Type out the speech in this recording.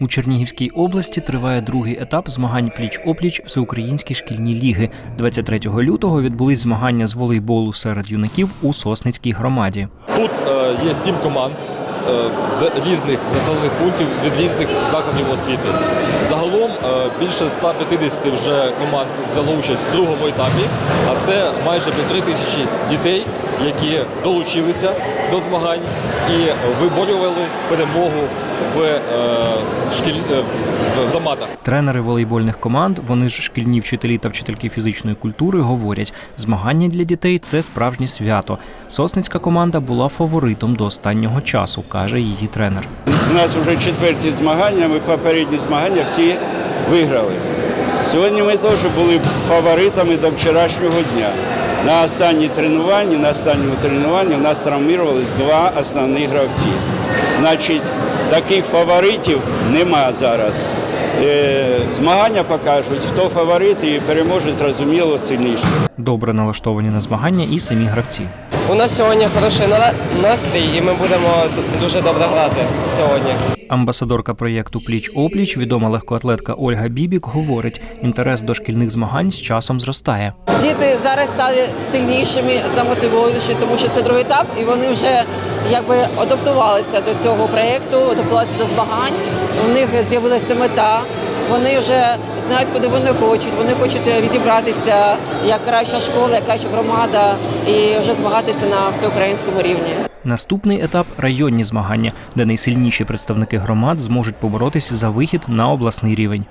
У Чернігівській області триває другий етап змагань пліч-опліч Всеукраїнські шкільні ліги. 23 лютого відбулись змагання з волейболу серед юнаків у Сосницькій громаді. Тут е, є сім команд е, з різних населених пунктів від різних закладів освіти. Загалом е, більше 150 вже команд взяло участь в другому етапі, а це майже півтори тисячі дітей, які долучилися до змагань і виборювали перемогу в, е, в, шкіль... е, в громадах. Тренери волейбольних команд, вони ж шкільні вчителі та вчительки фізичної культури, говорять, змагання для дітей це справжнє свято. Сосницька команда була фаворитом до останнього часу, каже її тренер. У нас вже четверті змагання, ми попередні змагання всі виграли. Сьогодні ми теж були фаворитами до вчорашнього дня. На останній тренуванні, на останньому тренуванні у нас травмувалися два основні гравці. Значить, таких фаворитів нема зараз. Е, Змагання покажуть, хто фаворит і переможе, зрозуміло, сильніший. Добре налаштовані на змагання і самі гравці. У нас сьогодні хороший настрій, і ми будемо дуже добре грати сьогодні. Амбасадорка проєкту Пліч опліч, відома легкоатлетка Ольга Бібік, говорить, інтерес до шкільних змагань з часом зростає. Діти зараз стали сильнішими, замотивованіші, тому що це другий етап, і вони вже якби адаптувалися до цього проєкту, адаптувалися до змагань. У них з'явилася мета. Вони вже знають, куди вони хочуть. Вони хочуть відібратися як краща школа, як краща громада, і вже змагатися на всеукраїнському рівні. Наступний етап районні змагання, де найсильніші представники громад зможуть поборотися за вихід на обласний рівень.